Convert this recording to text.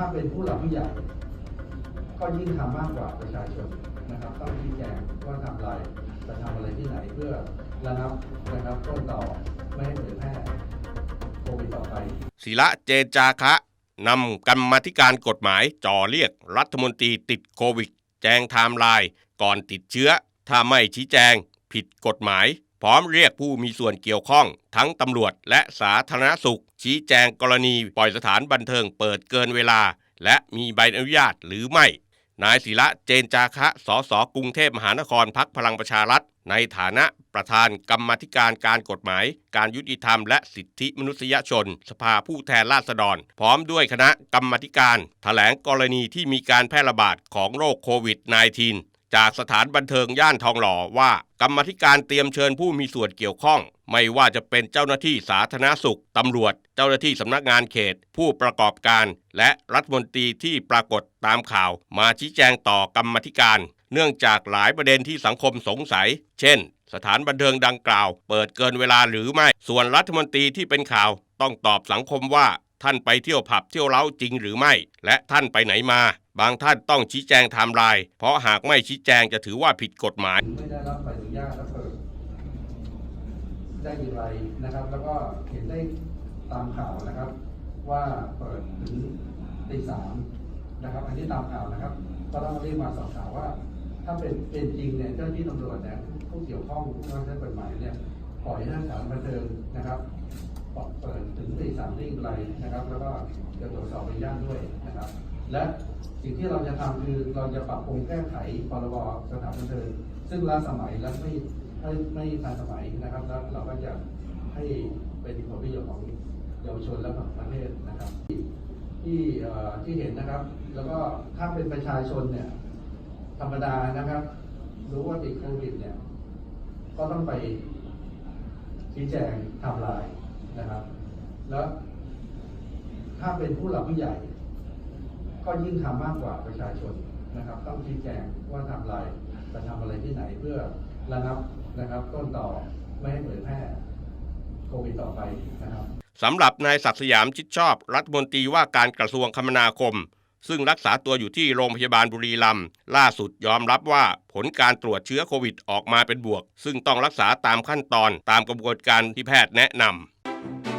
ถ้าเป็นผู้หลักผู้ใหญ่ก็ยิ่งทำมากกว่าประชาชนนะครับ ต้องชี้แจงว่าทำอะไรจะทำอะไรที่ไหนเพื่อระงับนะครับต้นต่อไม่ให้เผยแพร่โควิดต่อไปศิระเจนจาคะนำกรรมธิการกฎหมายจ่อเรียกรัฐมนตรีติดโควิด แจงไทม์ไลน์ก่อนติดเชื้อ ถ้าไม่ชี้แจง ผิดกฎหมาย พร้อมเรียกผู้มีส่วนเกี่ยวข้อง ทั้งตำรวจและสาธารณสุข ชี้แจงกรณีปล่อยสถานบันเทิงเปิดเกินเวลา และมีใบอนุญาตหรือไม่ นายศิระเจนจาคะ สสกรุงเทพมหานครพักพลังประชารัฐ ในฐานะประธานกรรมธิการการกฎหมาย การยุติธรรมและสิทธิมนุษยชน สภาผู้แทนราษฎร พร้อมด้วยคณะกรรมธิการแถลงกรณีที่มีการแพร่ระบาดของโรคโควิด -19 จากสถานบันเทิงย่านทองหล่อว่า กรรมธิการเตรียมเชิญผู้มีส่วนเกี่ยวข้อง ไม่ว่าจะเป็นเจ้าหน้าที่สาธารณสุข ตำรวจ เจ้าหน้าที่สำนักงานเขต ผู้ประกอบการ และรัฐมนตรีที่ปรากฏตามข่าว มาชี้แจงต่อกรรมธิการ เนื่องจากหลายประเด็นที่สังคมสงสัย เช่น สถานบันเทิงดังกล่าว เปิดเกินเวลาหรือไม่ ส่วนรัฐมนตรีที่เป็นข่าว ต้องตอบสังคมว่า ท่านไปเที่ยวผับเที่ยวเล้าจริงหรือไม่ และท่านไปไหนมา บางท่านต้องชี้แจงไทม์ไลน์เพราะหากไม่ชี้แจงจะถือว่าผิดกฎหมาย ไม่ได้รับใบอนุญาตแล้วเปิดได้อย่างไรนะครับ แล้วก็เห็นได้ตามข่าวนะครับ ว่าเปิดถึงตีสามนะครับ อันนี้ตามข่าวนะครับ ก็ต้องเรียกมาสอบถามว่า ถ้าเป็นเป็นจริงเนี่ยเจ้าหน้าที่ตำรวจเนี่ยผู้เกี่ยวข้องผู้บังคับใช้กฎหมายเนี่ยปล่อยให้สถานบันเทิงนะครับ เปิดถึงตีสามได้อย่งไรนะครับ แล้วก็จะตรวจสอบใบอนุญาตด้วยนะครับ และสิ่งที่เราจะทำคือเราจะปรับปรุงแก้ไขพรบสถานบันเทิงซึ่งล้าสมัยและไม่ไม่ไม่ทันสมัยนะครับ แล้วเราก็จะให้เป็นผลประโยชน์ของเยาวชนและของประเทศนะครับ ที่ที่เห็นนะครับ แล้วก็ถ้าเป็นประชาชนเนี่ยธรรมดานะครับ รู้ว่าติดโควิดเนี่ย ก็ต้องไปชี้แจงทำลาย นะครับ แล้วถ้าเป็นผู้หลักผู้ใหญ่ ก็ยิ่งทำมากกว่าประชาชนนะครับ ต้องชี้แจงว่าทำอะไรจะทำอะไรที่ไหนเพื่อระงับนะครับ ต้นต่อไม่ให้เผยแพร่โควิดต่อไปนะครับสำหรับนายศักดิ์สยามชิดชอบ รัฐมนตรีว่าการกระทรวงคมนาคม ซึ่งรักษาตัวอยู่ที่โรงพยาบาลบุรีรัมย์ล่าสุดยอมรับว่าผลการตรวจเชื้อโควิดออกมาเป็นบวก ซึ่งต้องรักษาตามขั้นตอนตามกระบวนการที่แพทย์แนะนำ